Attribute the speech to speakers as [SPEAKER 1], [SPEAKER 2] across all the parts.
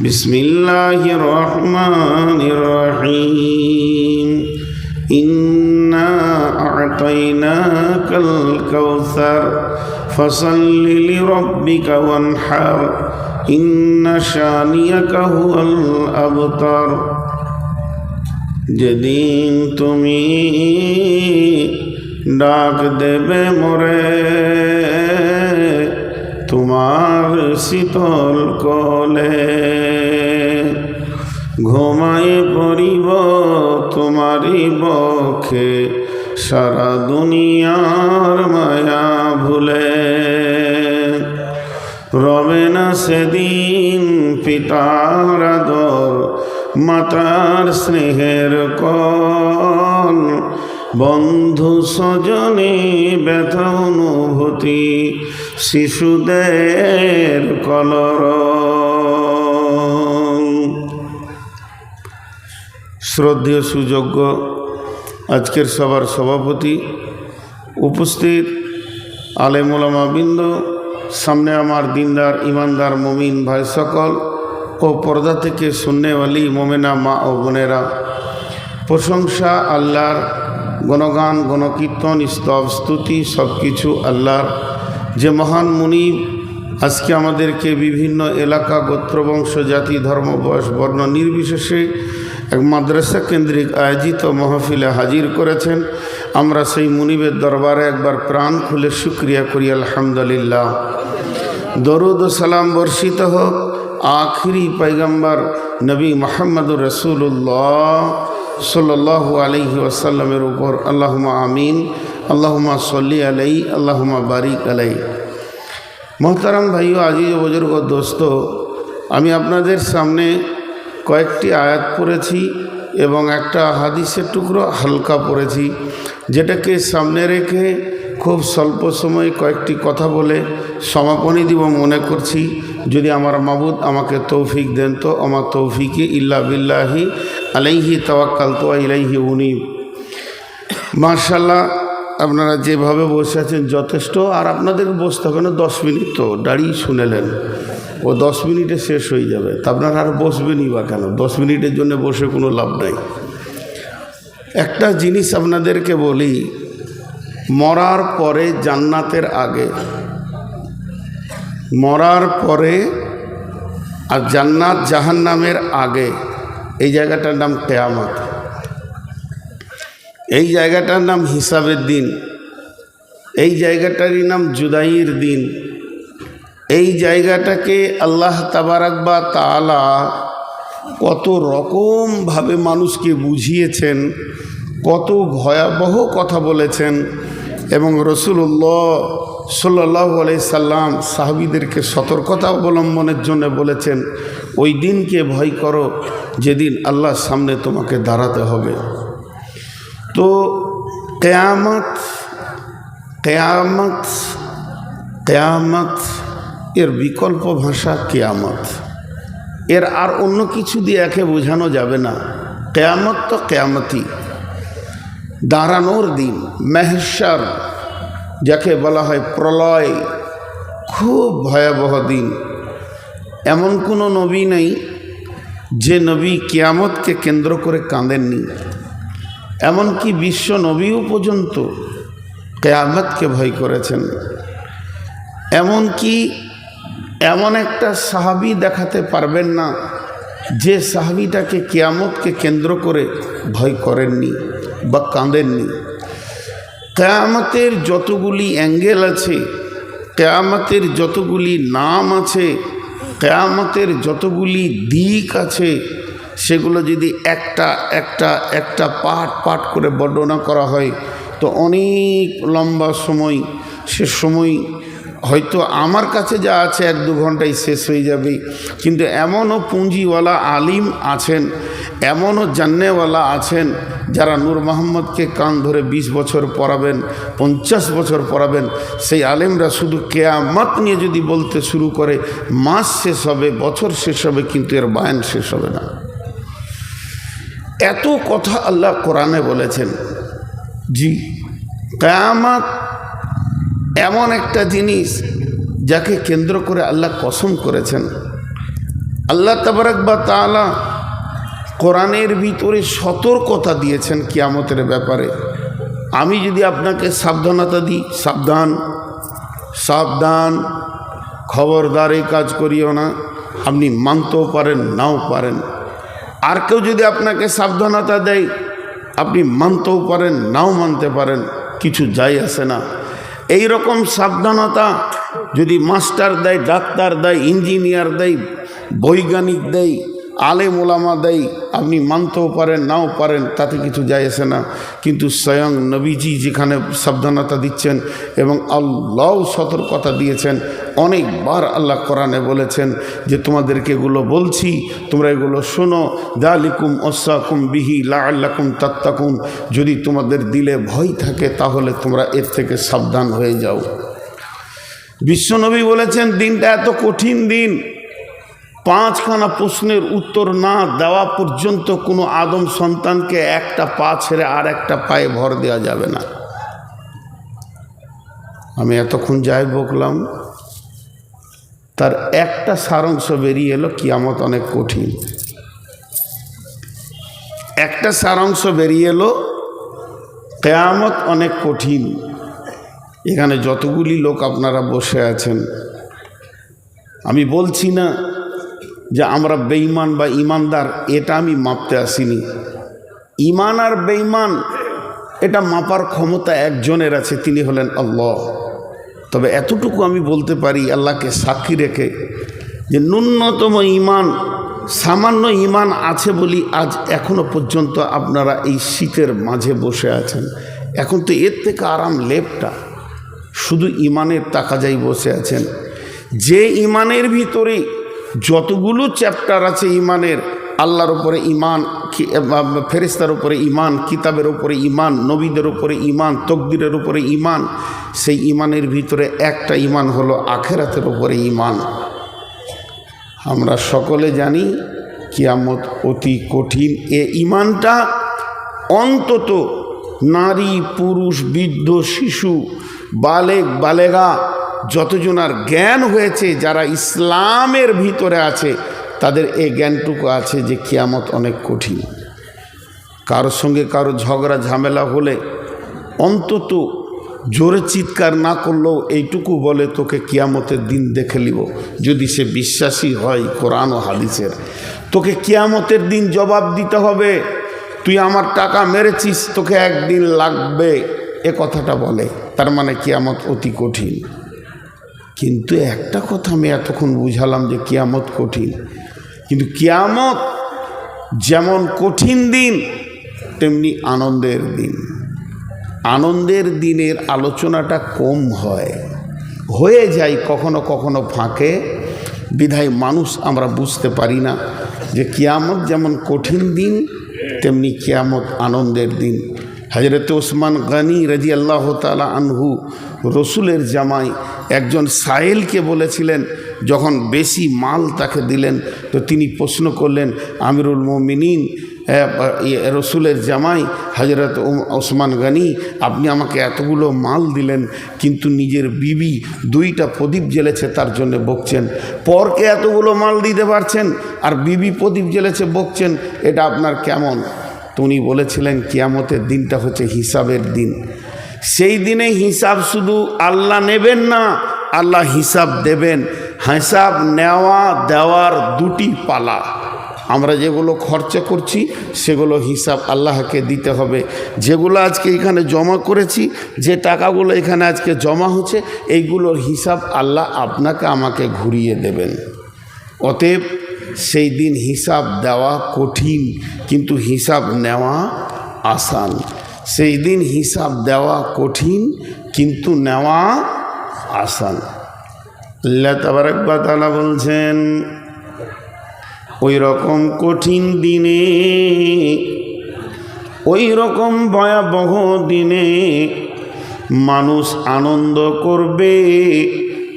[SPEAKER 1] بسم الله الرحمن الرحيم إنا أعطيناك الكوثر فصل لربك وانحر إن شانيك هو الأبتر যেদিন তুমি ডাক দেবে মোরে তোমার শীতল কলে ঘুমাই পড়িব তোমারই বক্ষে সারা দুনিয়ার মায়া ভুলে। রবে না সেদিন পিতার আদর, মাতার স্নেহের কল। বন্ধু স্বজনে ব্যথা অনুভূতি শিশুদের কলর। শ্রদ্ধেয় সুযোগ্য আজকের সবার সভাপতি উপস্থিত আলেমুলামাবৃন্দ, সামনে আমার দিনদার, ইমানদার, মমিন ভাই সকল ও পর্দা থেকে শূন্যওয়ালি মোমেনা মা ও বোনেরা। প্রশংসা আল্লাহর, গণগান, গণকীর্তন, স্তব, স্তুতি সব কিছু আল্লাহর যে মহান মুনিব, আজকে আমাদেরকে বিভিন্ন এলাকা, গোত্রবংশ, জাতি, ধর্ম, বয়স, বর্ণ নির্বিশেষে এক মাদ্রাসা কেন্দ্রিক আয়োজিত মহফিলে হাজির করেছেন। আমরা সেই মুনিবের দরবারে একবার প্রাণ খুলে শুক্রিয়া করি, আলহামদুলিল্লাহ। দরুদ সালাম বর্ষিত হোক। আখিরি পৈগম্বর নবী মোহাম্মদুর রসুল্লাহ সাল্লাহ আলহি ওয়াসাল্লামের উপর আল্লাহমা আমিন আল্লাহমা সল্লি আলাই আল্লাহমা বারিক আলাই মোহতারাম ভাইও আজিজ বুজুর্গ দোস্ত, আমি আপনাদের সামনে কয়েকটি আয়াত পড়েছি এবং একটা হাদিসের টুকরো হালকা পড়েছি, যেটাকে সামনে রেখে খুব স্বল্প সময় কয়েকটি কথা বলে সমাপনী দিব মনে করছি। যদি আমার মাবুদ আমাকে তৌফিক দেন তো আমার তৌফিকে ইল্লা বিল্লাহি আলাইহি তাওয়াক্কাল তো ইলাইহি উনি মার্শাল্লাহ আপনারা যেভাবে বসে আছেন যথেষ্ট, আর আপনাদের বসতে হবে না দশ মিনিট তো? দাঁড়িয়ে শুনেলেন। ও দশ মিনিটে শেষ হয়ে যাবে। তা আপনারা আর বসবেনই বা কেন? দশ মিনিটের জন্য বসে কোনো লাভ নাই। একটা জিনিস আপনাদেরকে বলি, মরার পরে জান্নাতের আগে মরার পরে আর জান্নাত জাহান্নামের আগে এই জায়গাটার নাম কেয়ামত। এই জায়গাটার নাম হিসাবের দিন। এই জায়গাটারই নাম জুদাইয়ের দিন। এই জায়গাটাকে আল্লাহ তাবারাক বা তালা কত রকমভাবে মানুষকে বুঝিয়েছেন, কত ভয়াবহ কথা বলেছেন এবং রসুল্লাহ সাল্লাহ আলাই সাল্লাম সাহাবিদেরকে সতর্কতা অবলম্বনের জন্য বলেছেন, ওই দিনকে ভয় করো, যেদিন আল্লাহর সামনে তোমাকে দাঁড়াতে হবে। তো কেয়ামত কেয়ামত কেয়ামত, এর বিকল্প ভাষা কেয়ামত। এর আর অন্য কিছু দিয়ে একে বোঝানো যাবে না। কেয়ামত তো কেয়ামতি দাঁড়ানোর দিন মেহেশ্বর যাকে বলা হয় প্রলয়, খুব ভয়াবহ দিন। এমন কোনো নবী নেই যে নবী কেয়ামতকে কেন্দ্র করে কাঁদেননি। এমনকি বিশ্ব নবীও পর্যন্ত কেয়ামতকে ভয় করেছেন। এমনকি এমন একটা সাহাবি দেখাতে পারবেন না যে সাহাবিটাকে কেয়ামতকে কেন্দ্র করে ভয় করেননি বা কাঁদেননি। কেয়ামতের যতগুলি অ্যাঙ্গেল আছে, কেয়ামতের যতগুলি নাম আছে, কেয়ামতের যতগুলি দিক আছে, সেগুলো যদি একটা একটা একটা পাঠ পাঠ করে বর্ণনা করা হয়, তো অনেক লম্বা সময়, সে সময় হয়তো আমার কাছে যা আছে এক দু ঘন্টায় শেষ হয়ে যাবে। কিন্তু এমনও পুঁজিওয়ালা আলিম আছেন, এমনও জান্নেওয়ালা আছেন, যারা নূর মোহাম্মদকে কান ধরে ২০ বছর পড়াবেন, পঞ্চাশ বছর পড়াবেন। সেই আলেমরা শুধু কেয়ামত নিয়ে যদি বলতে শুরু করে, মাস শেষ হবে, বছর শেষ হবে, কিন্তু এর বায়ান শেষ হবে না। এত কথা আল্লাহ কোরআনে বলেছেন। জি, কেয়ামত এমন একটা জিনিস যাকে কেন্দ্র করে আল্লাহ কসম করেছেন। আল্লাহ তাবারাক বা তাআলা কোরআনের ভিতরে সতর্কতা দিয়েছেন কিয়ামতের ব্যাপারে। আমি যদি আপনাকে সাবধানতা দিই, সাবধান সাবধান, খবরদার এই কাজ করিও না, আপনি মানতেও পারেন, নাও পারেন। আর কেউ যদি আপনাকে সাবধানতা দেয়, আপনি মানতেও পারেন, নাও মানতে পারেন, কিছু যাই আসে না। এই রকম সাবধানতা যদি মাস্টার দেয় ডাক্তার দেয় ইঞ্জিনিয়ার দেয় বৈজ্ঞানিক দেয় আলেম ওলামা দেয় আপনি মানতেও পারেন, নাও পারেন, তাতে কিছু যায় আসে না। কিন্তু স্বয়ং নবীজি যেখানে সাবধানতা দিচ্ছেন এবং আল্লাহ সতর্কতা দিয়েছেন, অনেকবার আল্লাহ কোরআনে বলেছেন যে, তোমাদেরকে এগুলো বলছি, তোমরা এগুলো শোনো। দালিকুম অসাকুম বিহি লা আল্লাকুম তাত্তাকুম যদি তোমাদের দিলে ভয় থাকে, তাহলে তোমরা এর থেকে সাবধান হয়ে যাও। বিশ্বনবী বলেছেন, দিনটা এত কঠিন দিন। পাঁচখানা প্রশ্নের উত্তর না দেওয়া পর্যন্ত কোনো আদম সন্তানকে একটা পা ছেড়ে আর একটা পায়ে ভর দেওয়া যাবে না। আমি এতক্ষণ যাই বকলাম। তার একটা সারাংশ বেরিয়ে এলো কিয়ামত অনেক কঠিন। একটা সারাংশ বেরিয়ে এলো কেয়ামত অনেক কঠিন। এখানে যতগুলি লোক আপনারা বসে আছেন, আমি বলছি না যে আমরা বেঈমান বা ইমানদার এটা আমি মাপতে আসিনি। ইমান আর বেঈমান, এটা মাপার ক্ষমতা একজনের আছে, তিনি হলেন আল্লাহ। তবে এতটুকু আমি বলতে পারি, আল্লাহকে সাক্ষী রেখে যে ন্যূনতম ইমান সামান্য ইমান আছে বলি আজ এখনও পর্যন্ত আপনারা এই শীতের মাঝে বসে আছেন। এখন তো এর থেকে আরাম লেপটা। শুধু ইমানের তাকাজাই বসে আছেন। যে ইমানের ভিতরে যতগুলো চ্যাপ্টার আছে ইমানের আল্লাহর উপরে ইমান ফেরিস্তার উপরে ইমান কিতাবের উপরে ইমান নবীদের উপরে ইমান তকদিরের উপরে ইমান সেই ইমানের ভিতরে একটা ইমান হলো আখেরাতের উপরে ইমান আমরা সকলে জানি কিয়ামত অতি কঠিন। এ ইমানটা অন্তত নারী, পুরুষ, বৃদ্ধ, শিশু, বালেক, বালেগা যতজনার জ্ঞান হয়েছে, যারা ইসলামের ভিতরে আছে, তাদের এই জ্ঞানটুকু আছে যে কিয়ামত অনেক কঠিন। কারোর সঙ্গে কারও ঝগড়া, ঝামেলা হলে অন্তত জোরে চিৎকার না করলেও এইটুকু বলে, তোকে কিয়ামতের দিন দেখে নিব। যদি সে বিশ্বাসী হয়, কোরআন ও হাদিসের। তোকে কিয়ামতের দিন জবাব দিতে হবে। তুই আমার টাকা মেরেছিস, তোকে একদিন লাগবে। এ কথাটা বলে। তার মানে কিয়ামত অতি কঠিন। কিন্তু একটা কথা আমি এতক্ষণ বুঝালাম যে কিয়ামত কঠিন। কিন্তু কিয়ামত যেমন কঠিন দিন, তেমনি আনন্দের দিন। আনন্দের দিনের আলোচনাটা কম হয়। হয়ে যায় কখনো কখনো ফাঁকে। বিধায় মানুষ আমরা বুঝতে পারি না যে কিয়ামত যেমন কঠিন দিন, তেমনি কিয়ামত আনন্দের দিন। হজরত ওসমান গানি রাজি আল্লাহ তালা আনহু রসুলের জামাই একজন সাহেলকে বলেছিলেন, যখন বেশি মাল তাকে দিলেন, তো তিনি প্রশ্ন করলেন, আমিরুল মোমিনিন রসুলের জামাই হজরত ওসমান গানি, আপনি আমাকে এতগুলো মাল দিলেন, কিন্তু নিজের বিবি দুইটা প্রদীপ জ্বেলেছে, তার জন্য বকছেন। পরকে এতগুলো মাল দিতে পারছেন, আর বিবি প্রদীপ জ্বেলেছে, বকছেন, এটা আপনার কেমন? তো উনি বলেছিলেন, কিয়ামতের দিনটা হচ্ছে হিসাবের দিন। সেই দিনে হিসাব শুধু আল্লাহ নেবেন না, আল্লাহ হিসাব দেবেন। হিসাব নেওয়া, দেওয়ার দুটি পালা। আমরা যেগুলো খরচা করছি, সেগুলো হিসাব আল্লাহকে দিতে হবে। যেগুলো আজকে এখানে জমা করেছি, যে টাকাগুলো এখানে আজকে জমা হচ্ছে, এইগুলোর হিসাব আল্লাহ আপনাকে আমাকে ঘুরিয়ে দেবেন। অতএব সেই দিন হিসাব দেওয়া কঠিন, কিন্তু হিসাব নেওয়া আসান। সেই দিন হিসাব দেওয়া কঠিন, কিন্তু নেওয়া আসান। আল্লাহ তাবারাকবা তালা বলছেন ওই রকম কঠিন দিনে ওই রকম ভয়াবহ দিনে মানুষ আনন্দ করবে,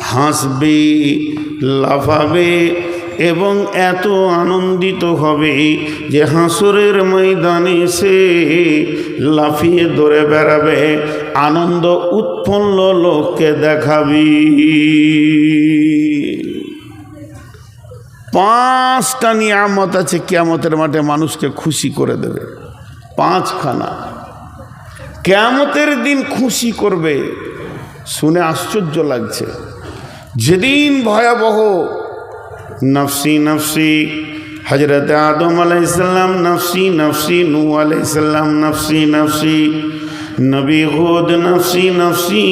[SPEAKER 1] হাসবে, লাফাবে এবং এত আনন্দিত হবে যে হাসরের ময়দানে সে লাফিয়ে দৌড়ে বেড়াবে, আনন্দ উৎফুল্ল লোককে দেখাবি। পাঁচটা নিয়ামত আছে কেয়ামতের মাঠে মানুষকে খুশি করে দেবে। পাঁচখানা। কেয়ামতের দিন খুশি করবে। শুনে আশ্চর্য লাগছে। যেদিন ভয়াবহ নফসি নফসি। হজরত আদম আলাইসাল্লাম নফসি নফসি। নু আলাইসাল্লাম নফসি নফসি। নবী হুদ নফসি নফসি।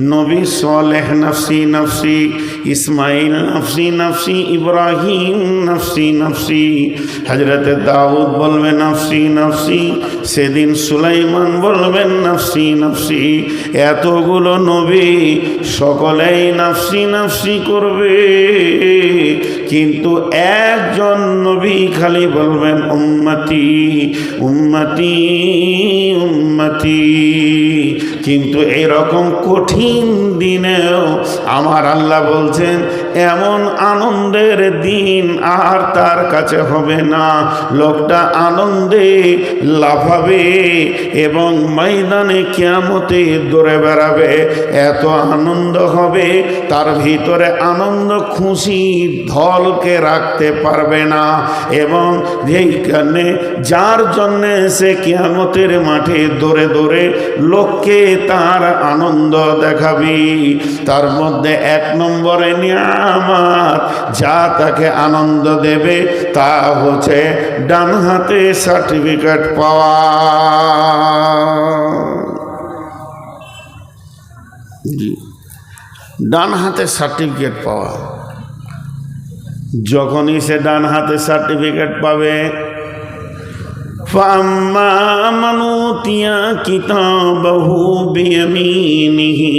[SPEAKER 1] নবী সলেহ নফসি নফসি। ইসমাইল নফসি নফসি, ইব্রাহিম নফসি নফসি। হজরত দাউদ বলবে, নফসি নফসি। সেদিন সুলাইমান বলবেন নফসি নফসি। এতগুলো নবী সকলেই নফসি নফসি করবে। কিন্তু একজন নবী খালি বলবেন, উম্মতি উম্মতি উম্মতি। কিন্তু এরকম কঠিন দিনেও আমার আল্লাহ বলছেন এমন আনন্দের দিন আর তার কাছে হবে না। লোকটা আনন্দে লাফাবে এবং ময়দানে কেয়ামতে দৌড়ে বেড়াবে। এত আনন্দ হবে, তার ভিতরে আনন্দ খুশি ধলকে রাখতে পারবে না। এবং যেইখানে যার জন্যে সে কেয়ামতের মাঠে দৌড়ে দৌড়ে লোককে তার আনন্দ দেখাবি। তার মধ্যে এক নম্বরে আমার, যা তাকে আনন্দ দেবে তা হচ্ছে ডান হাতে সার্টিফিকেট পাওয়া। ডান হাতে সার্টিফিকেট পাওয়া। যখনই সে ডান হাতে সার্টিফিকেট পাবে, ফাম্মা মানুতিয়া কিতাবহু বিয়ামিনিহি।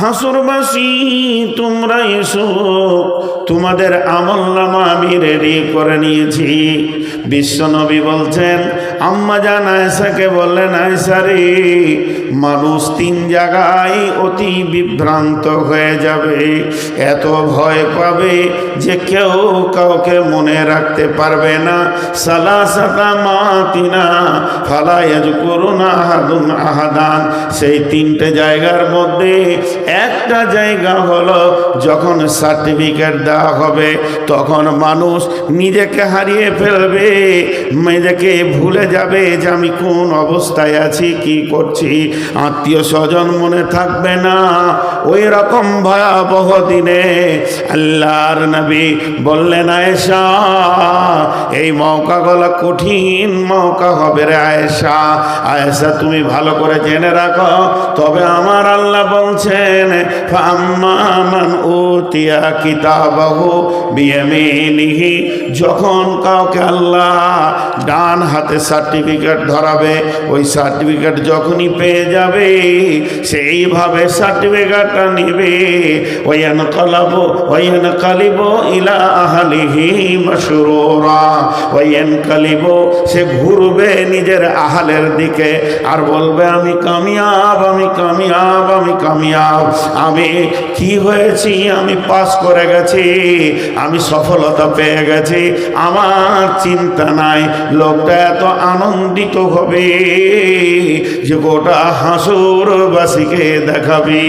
[SPEAKER 1] হাসুরবাসী তোমরা এসো। তোমাদের আমল নামা আমি রেডি করে নিয়েছি। বিশ্বনবী বলছেন আম্মা জান আয়সাকে বললেন আয়সা রে, মানুষ তিন জায়গায় অতি বিভ্রান্ত হয়ে যাবে। এত ভয় পাবে যে কেউ কাউকে মনে রাখতে পারবে না। সালা সাতা মাতিনা ফালায়াজ করুন আহাদুন আহাদান। সেই তিনটে জায়গার মধ্যে একটা জায়গা হলো, যখন সার্টিফিকেট দেওয়া হবে, তখন মানুষ নিজেকে হারিয়ে ফেলবে, নিজেকে ভুলে যাবে যে আমি কোন অবস্থায় আছি, কি করছি? আত্মীয় স্বজন মনে থাকবে না। ওই রকম ভয়াবহ দিনে আল্লাহর নবী বললেন, আয়েশা, এই মৌকাগুলো কঠিন মৌকা হবে রে আয়েশা। আয়েশা, তুমি ভালো করে জেনে রাখো। তবে আমার আল্লাহ বলছেন ফাম্মান উতিয়া কিতাবাহু বিয়ামিনিহি। যখন কাউকে আল্লাহ ডান হাতে সার্টিফিকেট ধরাবে, ওই সার্টিফিকেট যখনই পেয়ে যাবে, সেইভাবে সার্টিফিকেটটা নেবে। ওয়ান কলাব ওয়ান কালিব ইলা আহলিহি মাসরুরা ওয়ান কালিব সে ঘুরবে নিজের আহালের দিকে আর বলবে, আমি কামিয়াব আমি কামিয়াব আমি কামিয়াব। আমি কি হয়েছি? আমি পাস করে গেছি, আমি সফলতা পেয়ে গেছি। আমার চিন্তা নাই, লোকটা এত আনন্দিত হবে যে গোটা হাসুরবাসীকে দেখাবি।